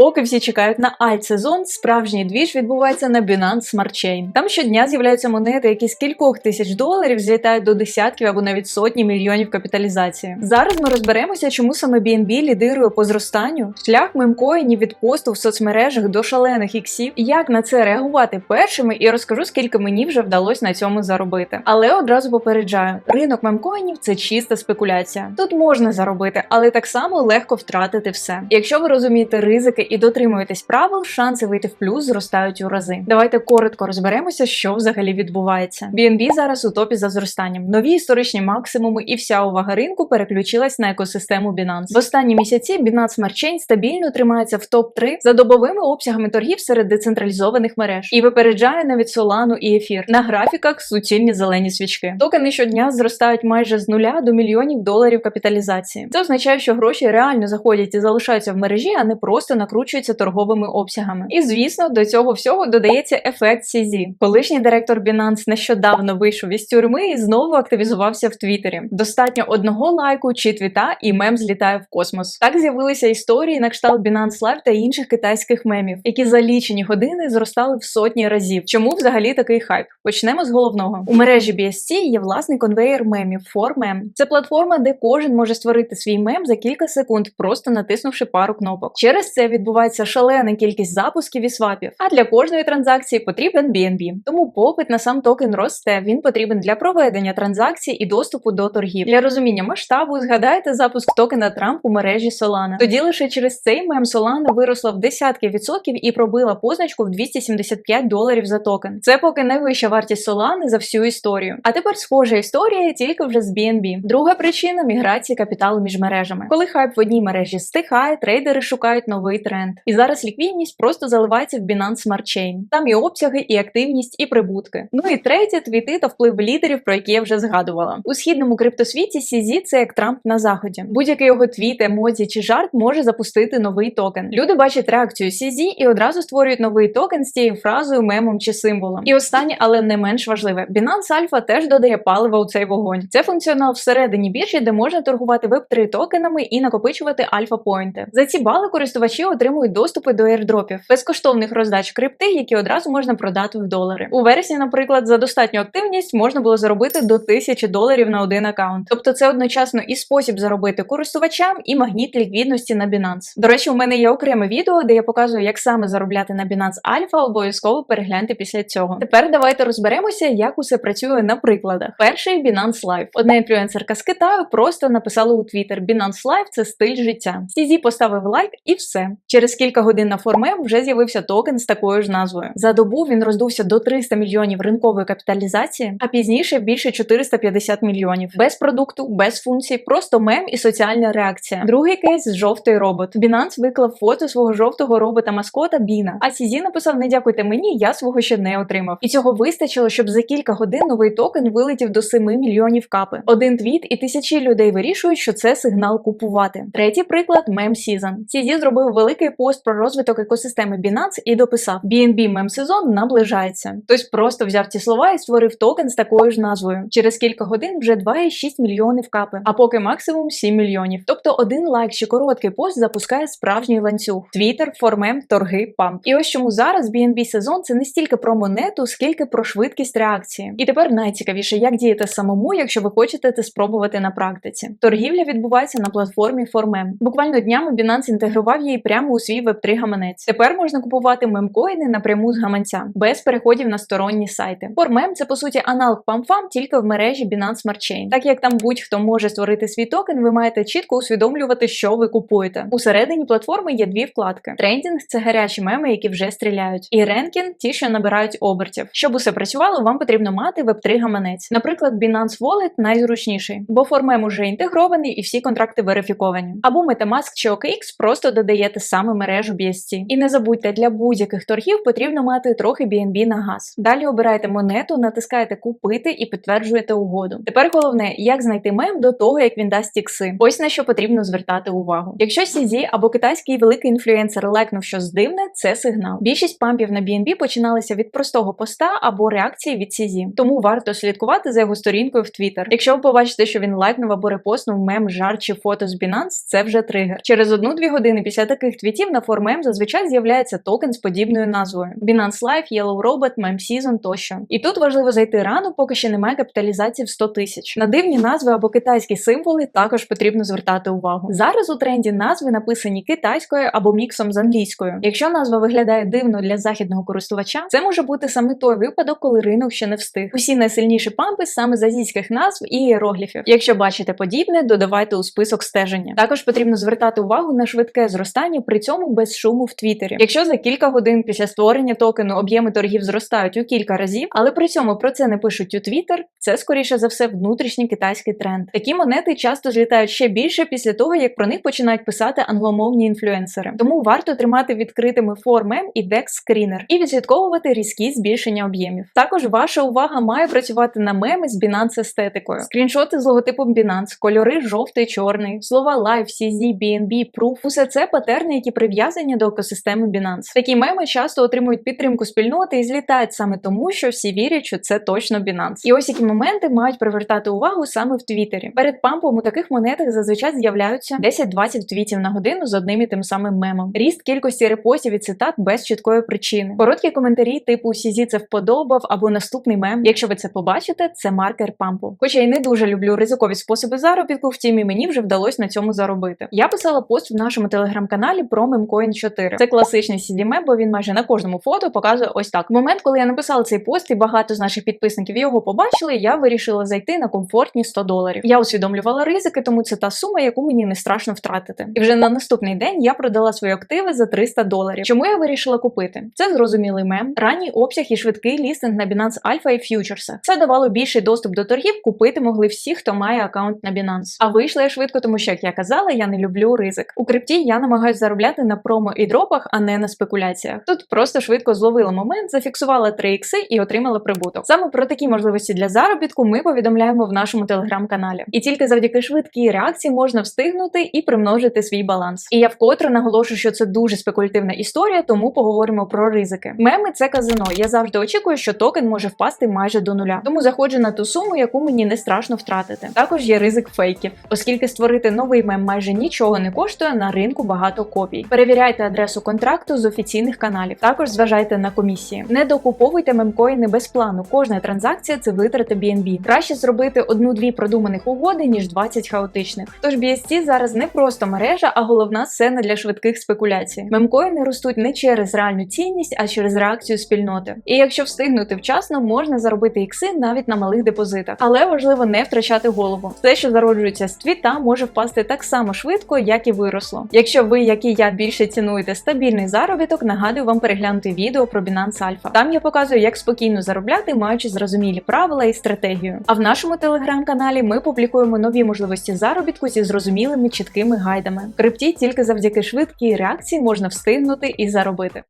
Поки всі чекають на альт-сезон, справжній двіж відбувається на Binance Smart Chain. Там щодня з'являються монети, які з кількох тисяч доларів злітають до десятків або навіть сотні мільйонів капіталізації. Зараз ми розберемося, чому саме BNB лідирує по зростанню, шлях мемкоїнів від посту в соцмережах до шалених іксів, як на це реагувати першими, і розкажу, скільки мені вже вдалося на цьому заробити. Але одразу попереджаю, ринок мемкоїнів це чиста спекуляція. Тут можна заробити, але так само легко втратити все. Якщо ви розумієте ризики і дотримуєтесь правил, шанси вийти в плюс зростають у рази. Давайте коротко розберемося, що взагалі відбувається. BNB зараз у топі за зростанням. Нові історичні максимуми і вся увага ринку переключилась на екосистему Binance. В останні місяці Binance Smart Chain стабільно тримається в топ 3 за добовими обсягами торгів серед децентралізованих мереж і випереджає навіть Solana і Ефір. На графіках суцільні зелені свічки. Токени щодня зростають майже з нуля до мільйонів доларів капіталізації. Це означає, що гроші реально заходять і залишаються в мережі, а не просто накручуються торговими обсягами. І звісно, до цього всього додається ефект CZ. Колишній директор Binance нещодавно вийшов із тюрми і знову активізувався в Твіттері. Достатньо одного лайку чи твіта, і мем злітає в космос. Так з'явилися історії на кшталт Binance Live та інших китайських мемів, які за лічені години зростали в сотні разів. Чому взагалі такий хайп? Почнемо з головного. У мережі BSC є власний конвейер мемів 4Mem. Це платформа, де кожен може створити свій мем за кілька секунд, просто натиснувши пару кнопок. Через це відбувається шалена кількість запусків і свапів. А для кожної транзакції потрібен BNB. Тому попит на сам токен росте. Він потрібен для проведення транзакцій і доступу до торгів. Для розуміння масштабу згадайте запуск токена Трамп у мережі Solana. Тоді лише через цей мем Solana виросла в десятки відсотків і пробила позначку в 275 доларів за токен. Це поки найвища вартість Solana за всю історію. А тепер схожа історія тільки вже з BNB. Друга причина міграції капіталу між мережами. Коли хайп в одній мережі стихає, трейдери шукають новий тренд. І зараз ліквідність просто заливається в Binance Smart Chain. Там і обсяги, і активність, і прибутки. Ну і третє твіти та вплив лідерів, про які я вже згадувала. У східному криптосвіті CZ – це як Трамп на заході. Будь-який його твіт, емодзі чи жарт може запустити новий токен. Люди бачать реакцію CZ і одразу створюють новий токен з цією фразою, мемом чи символом. І останнє, але не менш важливе, Binance Alpha теж додає палива у цей вогонь. Це функціонал всередині біржі, де можна торгувати веб 3 токенами і накопичувати альфа-поінти. За ці бали користувачі отримують доступи до airdropів, безкоштовних роздач крипти, які одразу можна продати в долари. У вересні, наприклад, за достатню активність можна було заробити до 1000 доларів на один аккаунт. Тобто це одночасно і спосіб заробити користувачам, і магніт ліквідності на Binance. До речі, у мене є окреме відео, де я показую, як саме заробляти на Binance Alpha, обов'язково перегляньте після цього. Тепер давайте розберемося, як усе працює на прикладах. Перший Binance Live. Одна інфлюенсерка з Китаю просто написала у Twitter Binance Live – це стиль життя. CZ поставив лайк і все. Через кілька годин на форме вже з'явився токен з такою ж назвою. За добу він роздувся до 300 мільйонів ринкової капіталізації, а пізніше більше 450 мільйонів. Без продукту, без функцій, просто мем і соціальна реакція. Другий кейс жовтий робот. Binance виклав фото свого жовтого робота маскота Біна. А CZ написав: Не дякуйте мені, я свого ще не отримав. І цього вистачило, щоб за кілька годин новий токен вилетів до 7 мільйонів капи. Один твіт, і тисячі людей вирішують, що це сигнал купувати. Третій приклад мем Season. CZ зробив великий пост про розвиток екосистеми Binance і дописав: BNB мем сезон наближається. Хтось просто взяв ці слова і створив токен з такою ж назвою. Через кілька годин вже 2,6 мільйонів капи, а поки максимум 7 мільйонів. Тобто один лайк чи короткий пост запускає справжній ланцюг. Twitter, формем, торги, памп. І ось чому зараз BNB сезон це не стільки про монету, скільки про швидкість реакції. І тепер найцікавіше, як діяти самому, якщо ви хочете це спробувати на практиці. Торгівля відбувається на платформі Formem. Буквально днями Binance інтегрував її прямо у свій Web3 гаманець. Тепер можна купувати мемкоїни напряму з гаманця, без переходів на сторонні сайти. Formem – це по суті аналог PAMFAM, тільки в мережі Binance Smart Chain. Так як там будь-хто може створити свій токен, ви маєте чітко усвідомлювати, що ви купуєте. Усередині платформи є дві вкладки: трендінг це гарячі меми, які вже стріляють, і ренкін ті, що набирають обертів. Щоб усе працювало, вам потрібно мати Web3 гаманець. Наприклад, Binance Wallet найзручніший, бо Formem уже інтегрований і всі контракти верифіковані. Або Metamask чи OKX просто додаєте саме мережу BSC. І не забудьте, для будь-яких торгів потрібно мати трохи BNB на газ. Далі обираєте монету, натискаєте купити і підтверджуєте угоду. Тепер головне, як знайти мем до того, як він дасть ікси. Ось на що потрібно звертати увагу. Якщо CZ або китайський великий інфлюенсер лекнув щось дивне, це сигнал. Більшість пампів на BNB починалися від простого поста або реакції від CZ. Тому варто слідкувати за його сторінкою в Twitter. Якщо ви побачите, що він лайкнув або репостнув мем, жар чи фото з Binance, це вже тригер. Через одну-дві години після таких твітів твітів на 4mem зазвичай з'являється токен з подібною назвою: Binance Live, Yellow Robot, Meme Season тощо. І тут важливо зайти рано, поки ще немає капіталізації в 100 тисяч. На дивні назви або китайські символи також потрібно звертати увагу. Зараз у тренді назви написані китайською або міксом з англійською. Якщо назва виглядає дивно для західного користувача, це може бути саме той випадок, коли ринок ще не встиг. Усі найсильніші пампи саме з азійських назв і іерогліфів. Якщо бачите подібне, додавайте у список стеження. Також потрібно звертати увагу на швидке зростання, при цьому без шуму в Твіттері. Якщо за кілька годин після створення токену об'єми торгів зростають у кілька разів, але при цьому про це не пишуть у Твіттер, це скоріше за все внутрішній китайський тренд. Такі монети часто злітають ще більше після того, як про них починають писати англомовні інфлюенсери. Тому варто тримати відкритими 4mem і DEX Screener і відслідковувати різкі збільшення об'ємів. Також ваша увага має працювати на меми з Binance естетикою. Скріншоти з логотипом Binance, кольори жовтий, чорний, слова Live, CZ, BNB, Proof – усе це патерни, які прив'язані до екосистеми Binance. Такі меми часто отримують підтримку спільноти і злітають саме тому, що всі вірять, що це точно Binance. І ось які моменти мають привертати увагу саме в Твіттері. Перед пампом у таких монетах зазвичай з'являються 10-20 твітів на годину з одним і тим самим мемом. Ріст кількості репостів і цитат без чіткої причини. Короткі коментарі типу «Сізі це вподобав або наступний мем. Якщо ви це побачите, це маркер пампу. Хоча й не дуже люблю ризикові способи заробітку, втім і мені вже вдалося на цьому заробити. Я писала пост в нашому телеграм-каналі про мемcoin 4. Це класичний cd бо він майже на кожному фото показує ось так. В момент, коли я написала цей пост, і багато з наших підписників його побачили, я вирішила зайти на комфортні 100 доларів. Я усвідомлювала ризики, тому це та сума, яку мені не страшно втратити. І вже на наступний день я продала свої активи за 300 доларів. Чому я вирішила купити? Це зрозумілий мем, ранній обсяг і швидкий лістинг на Binance Alpha і фьючерсах. Це давало більший доступ до торгів. Купити могли всі, хто має аккаунт на Binance. А вийшла я швидко, тому що як я казала, я не люблю ризик. У крипті я намагаюся заробляти на промо і дропах, а не на спекуляціях. Тут просто швидко зловила момент, зафіксувала 3 ікси і отримала прибуток. Саме про такі можливості для заробітку ми повідомляємо в нашому телеграм-каналі. І тільки завдяки швидкій реакції можна встигнути і примножити свій баланс. І я вкотре наголошую, що це дуже спекулятивна історія, тому поговоримо про ризики. Меми це казино. Я завжди очікую, що токен може впасти майже до нуля. Тому заходжу на ту суму, яку мені не страшно втратити. Також є ризик фейків, оскільки створити новий мем майже нічого не коштує на ринку багато копій. Перевіряйте адресу контракту з офіційних каналів. Також зважайте на комісії. Не докуповуйте мемкоїни без плану. Кожна транзакція це витрати BNB. Краще зробити одну-дві продуманих угоди ніж 20 хаотичних. Тож BSC зараз не просто мережа, а головна сцена для швидких спекуляцій. Мемкоїни ростуть не через реальну цінність, а через реакцію спільноти. І якщо встигнути вчасно, можна заробити ікси навіть на малих депозитах. Але важливо не втрачати голову. Все, що зароджується з твіта, може впасти так само швидко, як і виросло. Якщо ви, як і я, більше цінуєте стабільний заробіток, нагадую вам переглянути відео про Binance Alpha. Там я показую, як спокійно заробляти, маючи зрозумілі правила і стратегію. А в нашому телеграм-каналі ми публікуємо нові можливості заробітку зі зрозумілими чіткими гайдами. Крипті тільки завдяки швидкій реакції можна встигнути і заробити.